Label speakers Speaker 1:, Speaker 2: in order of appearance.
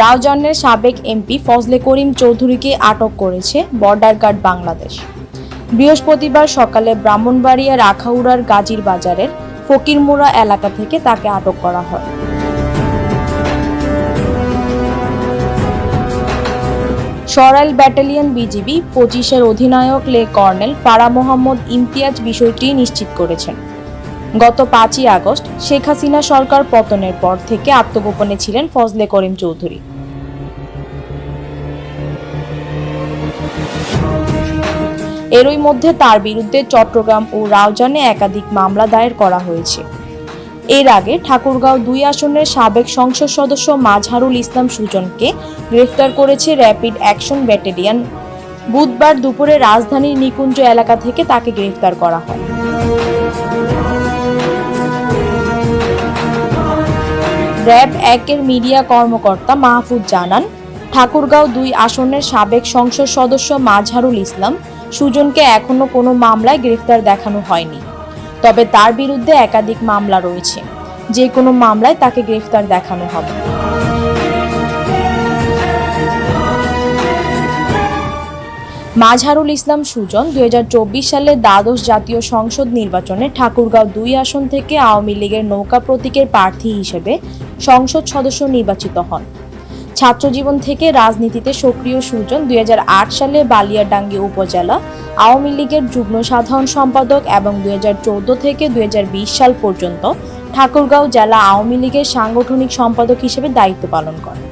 Speaker 1: রাউজানের সাবেক এমপি ফজলে করিম চৌধুরীকে আটক করেছে বর্ডার গার্ড বাংলাদেশ। বৃহস্পতিবার সকালে ব্রাহ্মণবাড়িয়া রাখাউড়ার গাজীর বাজারের ফকিরমুড়া এলাকা থেকে তাকে আটক করা হয়। সরাইল ব্যাটালিয়ন বিজিবি পঁচিশের অধিনায়ক লে কর্নেল ফারা মোহাম্মদ ইমতিয়াজ বিষয়টি নিশ্চিত করেছেন। গত পাঁচই আগস্ট শেখ হাসিনা সরকার পতনের পর থেকে আত্মগোপনে ছিলেন ফজলে করিম চৌধুরী। এরই মধ্যে তার বিরুদ্ধে চট্টগ্রাম ও রাউজানে একাধিক মামলা দায়ের করা হয়েছে। এর আগে ঠাকুরগাঁও দুই আসনের সাবেক সংসদ সদস্য মাজহারুল ইসলাম সুজনকে গ্রেফতার করেছে র্যাপিড অ্যাকশন ব্যাটালিয়ন। বুধবার দুপুরে রাজধানীর নিকুঞ্জ এলাকা থেকে তাকে গ্রেফতার করা হয়। র্যাব একের মিডিয়া কর্মকর্তা মাহফুজ জানান ঠাকুরগাঁও দুই আসনের সাবেক সংসদ সদস্য মাজহারুল ইসলাম সুজনকে এখনও কোনো মামলায় গ্রেফতার দেখানো হয়নি। তবে তার বিরুদ্ধে একাধিক মামলা রয়েছে। যে কোনো মামলায় তাকে গ্রেফতার দেখানো হবে। মাঝহারুল ইসলাম সুজন দুই সালে দ্বাদশ জাতীয় সংসদ নির্বাচনে ঠাকুরগাঁও দুই আসন থেকে আওয়ামী লীগের নৌকা প্রতীকের প্রার্থী হিসেবে সংসদ সদস্য নির্বাচিত হন। ছাত্রজীবন থেকে রাজনীতিতে সক্রিয় সুজন দুই হাজার আট সালে বালিয়াডাঙ্গি উপজেলা আওয়ামী লীগের যুগ্ম সাধারণ সম্পাদক এবং দুই হাজার চৌদ্দ থেকে দুই হাজার বিশ সাল পর্যন্ত ঠাকুরগাঁও জেলা আওয়ামী লীগের সাংগঠনিক সম্পাদক হিসেবে দায়িত্ব পালন করেন।